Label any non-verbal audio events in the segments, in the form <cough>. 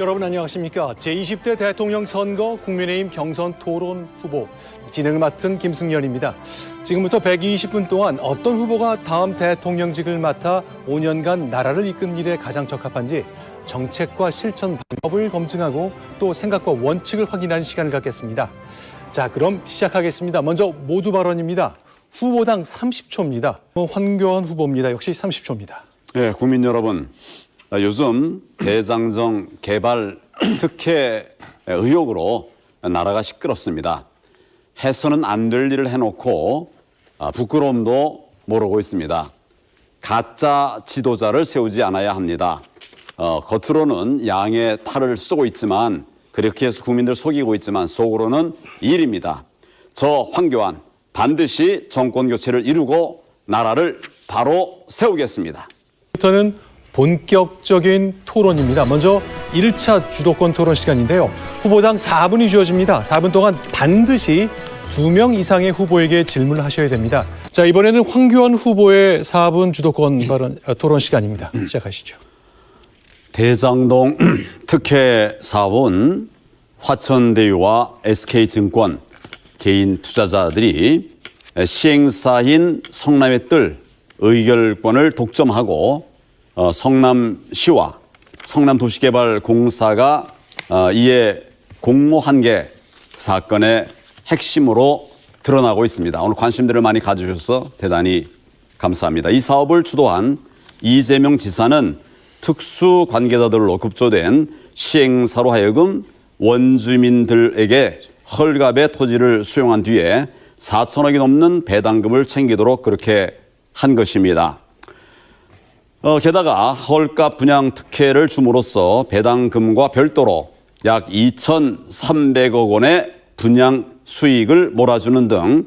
여러분 안녕하십니까? 제20대 대통령 선거 국민의힘 경선 토론 후보 진행을 맡은 김승연입니다. 지금부터 120분 동안 어떤 후보가 다음 대통령직을 맡아 5년간 나라를 이끈 일에 가장 적합한지 정책과 실천 방법을 검증하고 또 생각과 원칙을 확인하는 시간을 갖겠습니다. 자, 그럼 시작하겠습니다. 먼저 모두 발언입니다. 후보당 30초입니다. 황교안 후보입니다. 역시 30초입니다. 예, 국민 여러분. 아, 요즘 대장정 개발 특혜 의혹으로 나라가 시끄럽습니다. 해서는 안 될 일을 해놓고 아, 부끄러움도 모르고 있습니다. 가짜 지도자를 세우지 않아야 합니다. 어, 겉으로는 양의 탈을 쓰고 있지만 그렇게 해서 국민들 속이고 있지만 속으로는 일입니다. 저 황교안 반드시 정권 교체를 이루고 나라를 바로 세우겠습니다. 부터는 본격적인 토론입니다. 먼저 1차 주도권 토론 시간인데요. 후보당 4분이 주어집니다. 4분 동안 반드시 두명 이상의 후보에게 질문을 하셔야 됩니다. 자, 이번에는 황교안 후보의 4분 주도권 발언 어, 토론 시간입니다. 시작하시죠. 대장동 <clears throat> 특혜 사업은 화천대유와 SK증권 개인 투자자들이 시행사인 성남의 뜰 의결권을 독점하고 어, 성남시와 성남도시개발공사가 어, 이에 공모한 게 사건의 핵심으로 드러나고 있습니다. 오늘 관심들을 많이 가져주셔서 대단히 감사합니다. 이 사업을 주도한 이재명 지사는 특수 관계자들로 급조된 시행사로 하여금 원주민들에게 헐갑의 토지를 수용한 뒤에 4천억이 넘는 배당금을 챙기도록 그렇게 한 것입니다. 어, 게다가 헐값 분양 특혜를 줌으로써 배당금과 별도로 약 2,300억 원의 분양 수익을 몰아주는 등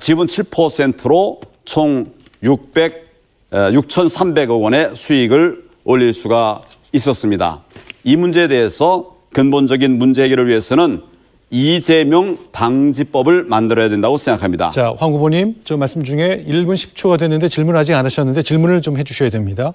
지분 7%로 총 600, 6,300억 원의 수익을 올릴 수가 있었습니다. 이 문제에 대해서 근본적인 문제 해결을 위해서는 이재명 방지법을 만들어야 된다고 생각합니다. 자, 황 후보님, 저 말씀 중에 1분 10초가 됐는데 질문 아직 안 하셨는데 질문을 좀 해주셔야 됩니다.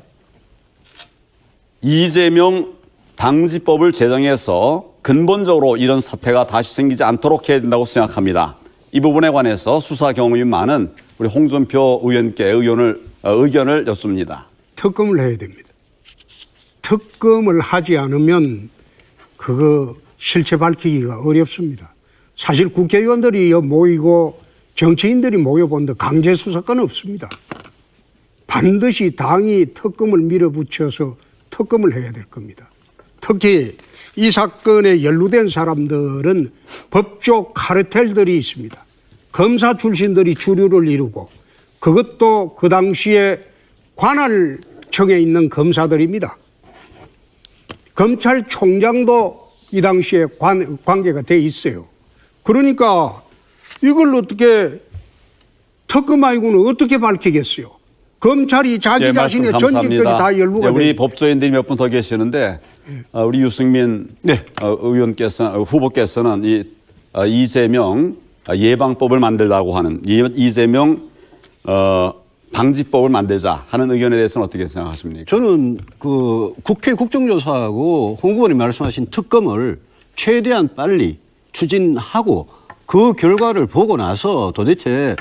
이재명 방지법을 제정해서 근본적으로 이런 사태가 다시 생기지 않도록 해야 된다고 생각합니다. 이 부분에 관해서 수사 경험이 많은 우리 홍준표 의원께 의원을, 어, 의견을 여쭙니다. 특검을 해야 됩니다. 특검을 하지 않으면 그거 실체 밝히기가 어렵습니다. 사실 국회의원들이 모이고 정치인들이 모여본데 강제 수사권은 없습니다. 반드시 당이 특검을 밀어붙여서 특검을 해야 될 겁니다. 특히 이 사건에 연루된 사람들은 법조 카르텔들이 있습니다. 검사 출신들이 주류를 이루고 그것도 그 당시에 관할청에 있는 검사들입니다. 검찰총장도 이 당시에 관, 관계가 돼 있어요. 그러니까 이걸 어떻게 특검 아니고는 어떻게 밝히겠어요? 검찰이 자기 제 말씀 자신의 전직들이. 다 연루가 네, 우리 돼. 법조인들이 몇 분 더 계시는데 어, 우리 유승민 네. 어, 의원께서 어, 후보께서는 이 어, 이재명 어, 예방법을 만들라고 하는 이- 이재명 어, 방지법을 만들자 하는 의견에 대해서는 어떻게 생각하십니까? 저는 그 국회 국정조사하고 홍 후보님 말씀하신 특검을 최대한 빨리 추진하고 그 결과를 보고 나서 도대체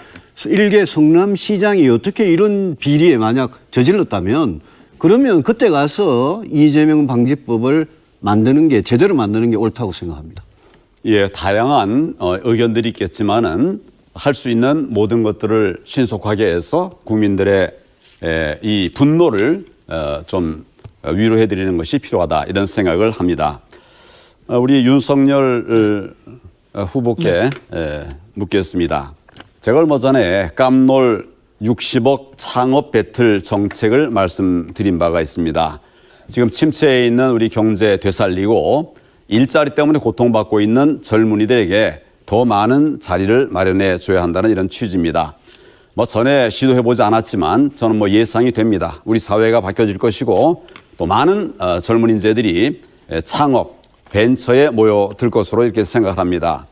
일개 성남시장이 어떻게 이런 비리에 만약 저질렀다면 그러면 그때 가서 이재명 방지법을 만드는 게 제대로 만드는 게 옳다고 생각합니다. 예, 다양한 어, 의견들이 있겠지만은 할 수 있는 모든 것들을 신속하게 해서 국민들의 에, 이 분노를 어, 좀 위로해 드리는 것이 필요하다 이런 생각을 합니다. 어, 우리 윤석열 어, 후보께 에, 묻겠습니다. 제가 얼마 전에 깜놀 60억 창업 배틀 정책을 말씀드린 바가 있습니다. 지금 침체에 있는 우리 경제 되살리고 일자리 때문에 고통받고 있는 젊은이들에게 더 많은 자리를 마련해 줘야 한다는 이런 취지입니다. 뭐 전에 시도해 보지 않았지만 저는 뭐 예상이 됩니다. 우리 사회가 바뀌어질 것이고 또 많은 어, 젊은 인재들이 에, 창업, 벤처에 모여들 것으로 이렇게 생각합니다.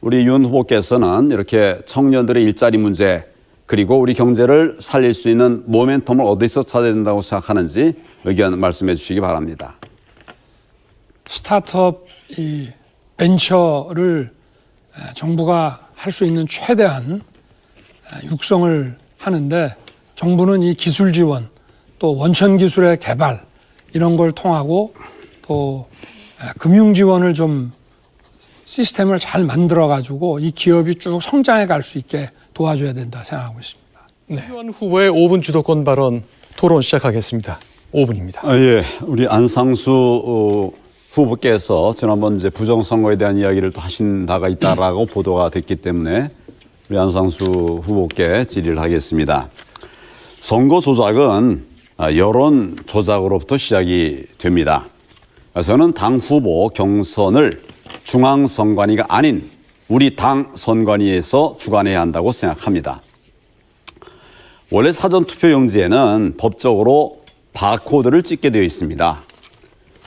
우리 윤 후보께서는 이렇게 청년들의 일자리 문제 그리고 우리 경제를 살릴 수 있는 모멘텀을 어디서 찾아야 된다고 생각하는지 의견 말씀해 주시기 바랍니다. 스타트업 이 벤처를 에, 정부가 할 수 있는 최대한 에, 육성을 하는데 정부는 이 기술 지원 또 원천 기술의 개발 이런 걸 통하고 또 에, 금융 지원을 좀 시스템을 잘 만들어 가지고 이 기업이 쭉 성장해 갈 수 있게 도와줘야 된다 생각하고 있습니다. 네. 유한 후보의 5분 주도권 발언 토론 시작하겠습니다. 5분입니다. 아, 예, 우리 안상수 어, 후보께서 지난번 이제 부정선거에 대한 이야기를 또 하신 바가 있다라고 <clears throat> 보도가 됐기 때문에 우리 안상수 후보께 질의를 하겠습니다. 선거 조작은 아, 여론 조작으로부터 시작이 됩니다. 저는 당 후보 경선을 중앙선관위가 아닌 우리 당 선관위에서 주관해야 한다고 생각합니다. 원래 사전투표용지에는 법적으로 바코드를 찍게 되어 있습니다.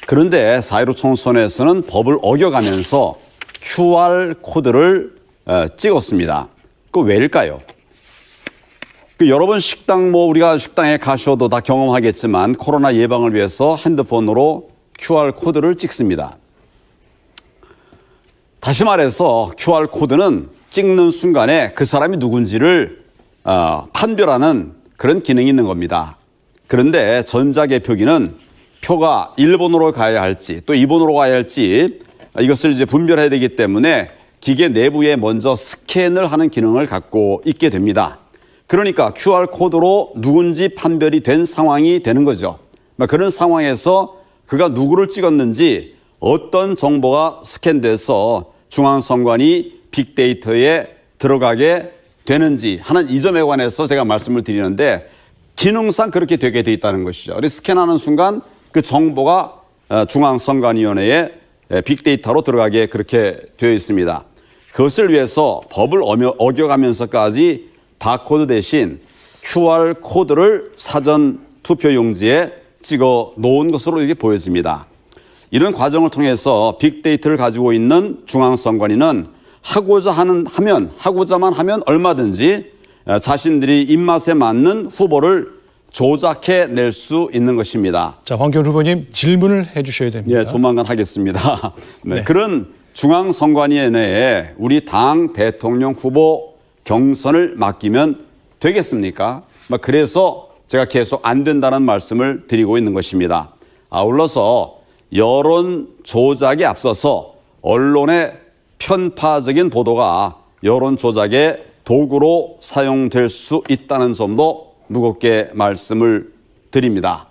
그런데 4.15 총선에서는 법을 어겨가면서 QR코드를 어, 찍었습니다. 그 왜일까요? 그 여러 번 식당 뭐 우리가 식당에 가셔도 다 경험하겠지만 코로나 예방을 위해서 핸드폰으로 QR코드를 찍습니다. 다시 말해서 QR코드는 찍는 순간에 그 사람이 누군지를 어, 판별하는 그런 기능이 있는 겁니다. 그런데 전자개표기는 표가 1번으로 가야 할지 또 2번으로 가야 할지 이것을 이제 분별해야 되기 때문에 기계 내부에 먼저 스캔을 하는 기능을 갖고 있게 됩니다. 그러니까 QR코드로 누군지 판별이 된 상황이 되는 거죠. 그런 상황에서 그가 누구를 찍었는지 어떤 정보가 스캔돼서 중앙선관위 빅데이터에 들어가게 되는지 하는 이 점에 관해서 제가 말씀을 드리는데 기능상 그렇게 되게 돼 있다는 것이죠. 그래서 스캔하는 순간 그 정보가 어, 중앙선관위원회에 빅데이터로 들어가게 그렇게 되어 있습니다. 그것을 위해서 법을 어겨- 어겨가면서까지 바코드 대신 QR 코드를 사전 투표용지에 찍어 놓은 것으로 이게 보여집니다. 이런 과정을 통해서 빅데이터를 가지고 있는 중앙선관위는 하고자 하는 하면 하고자만 하면 얼마든지 어, 자신들이 입맛에 맞는 후보를 조작해 낼 수 있는 것입니다. 자, 황교안 후보님 질문을 해 주셔야 됩니다. 예, 조만간 하겠습니다. <laughs> 네, 네. 그런 중앙선관위원회에 우리 당 대통령 후보 경선을 맡기면 되겠습니까? 뭐 그래서 제가 계속 안 된다는 말씀을 드리고 있는 것입니다. 아울러서 여론 조작에 앞서서 언론의 편파적인 보도가 여론 조작의 도구로 사용될 수 있다는 점도 무겁게 말씀을 드립니다.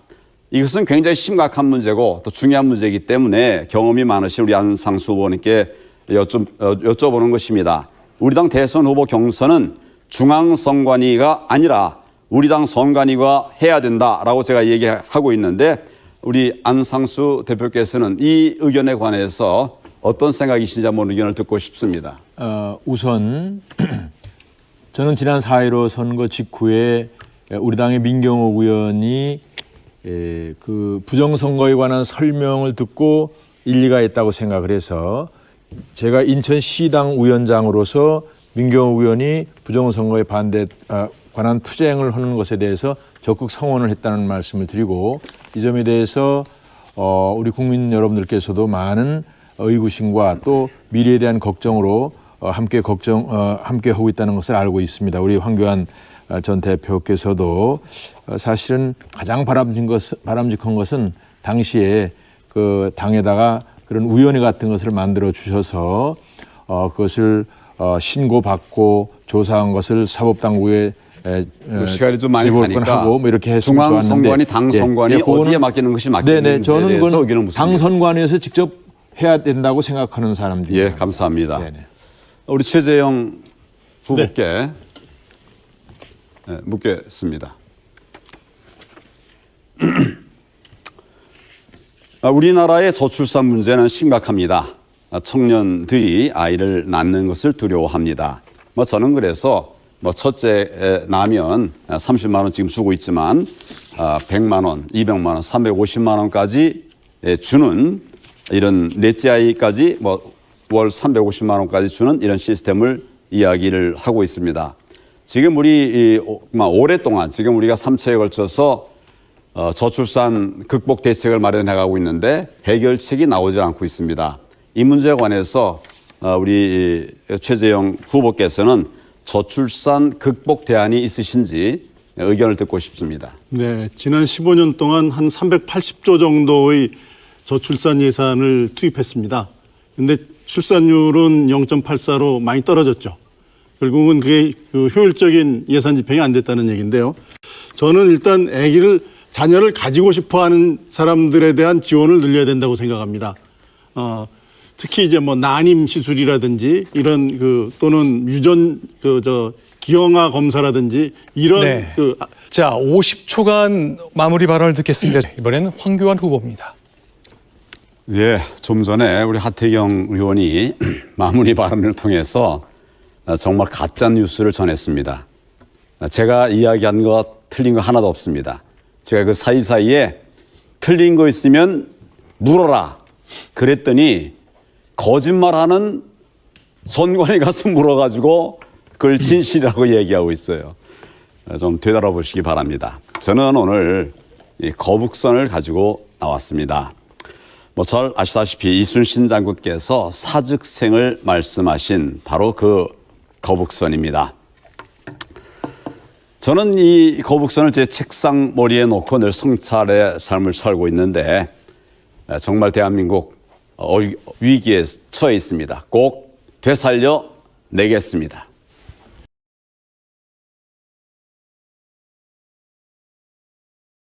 이것은 굉장히 심각한 문제고 또 중요한 문제이기 때문에 경험이 많으신 우리 안상수 여쭤, 어, 여쭤보는 것입니다. 우리 당 대선 후보 경선은 중앙선관위가 아니라 우리 당 선관위가 해야 된다라고 제가 얘기하고 있는데 우리 안상수 대표께서는 이 의견에 관해서 어떤 생각이신지 한번 의견을 듣고 싶습니다. 어, 우선 <clears throat> 저는 지난 4.15 선거 직후에 우리 당의 민경호 의원이 에, 그 부정선거에 관한 설명을 듣고 일리가 있다고 생각을 해서 제가 인천시당 위원장으로서 민경호 의원이 부정선거에 반대 아, 관한 투쟁을 하는 것에 대해서 적극 성원을 했다는 말씀을 드리고 이 점에 대해서 어, 우리 국민 여러분들께서도 많은 의구심과 또 미래에 대한 걱정으로 어, 함께 걱정 어, 함께 하고 있다는 것을 알고 있습니다. 우리 황교안 어, 전 대표께서도 어, 사실은 가장 바람직한 것은, 바람직한 것은 당시에 그 당에다가 그런 위원회 같은 것을 만들어 주셔서 어, 그것을 어, 신고받고 조사한 것을 사법당국에 에, 그 시간이 좀 많이 가니까 하고 뭐 이렇게 했으면 중앙 선관위, 좋았는데 당선관위 그거는- 어디에 맡기는 것이 네네 맞겠는지에 저는 대해서 의견을 그건 묻습니다. 당 선관위에서 직접 해야 된다고 생각하는 사람들이에요. 예, 감사합니다. 네네. 우리 최재형 후보께 네, 묻겠습니다. <clears throat> 아, 우리나라의 저출산 문제는 심각합니다. 아, 청년들이 아이를 낳는 것을 두려워합니다. 뭐 저는 그래서 뭐 첫째 에, 나면 30만 원 지금 주고 있지만 아, 100만 원, 200만 원, 350만 원까지 에, 주는 이런 넷째 아이까지 뭐 월 350만 원까지 주는 이런 시스템을 이야기를 하고 있습니다. 지금 우리 오랫동안 지금 우리가 3차에 걸쳐서 어, 저출산 극복 대책을 마련해 가고 있는데 해결책이 나오지 않고 있습니다. 이 문제에 관해서 어, 우리 최재형 후보께서는 저출산 극복 대안이 있으신지 의견을 듣고 싶습니다. 네, 지난 15년 동안 한 380조 정도의 저출산 예산을 투입했습니다. 근데 출산율은 0.84로 많이 떨어졌죠. 결국은 그게 그 효율적인 예산 집행이 안 됐다는 얘기인데요. 저는 일단 아기를 자녀를 가지고 싶어 하는 사람들에 대한 지원을 늘려야 된다고 생각합니다. 어, 특히 이제 뭐 난임 시술이라든지 이런 그 또는 유전 그 저 기형아 검사라든지 이런 네. 그 아- 자, 50초간 마무리 발언을 듣겠습니다. 이번에는 황교안 후보입니다. 예, 좀 전에 우리 하태경 의원이 <clears throat> 마무리 발언을 통해서 어, 정말 가짜 뉴스를 전했습니다. 어, 제가 이야기한 것 틀린 거 하나도 없습니다. 제가 그 사이사이에 틀린 거 있으면 물어라. 그랬더니 거짓말하는 선관위 가서 물어가지고 그걸 진실이라고 얘기하고 있어요. 어, 좀 되돌아보시기 바랍니다. 저는 오늘 이 거북선을 가지고 나왔습니다. 뭐 잘 아시다시피 이순신 장군께서 사즉생을 말씀하신 바로 그 거북선입니다. 저는 이 거북선을 제 책상 머리에 놓고 늘 성찰의 삶을 살고 있는데 정말 대한민국 어, 위기에 처해 있습니다. 꼭 되살려 내겠습니다.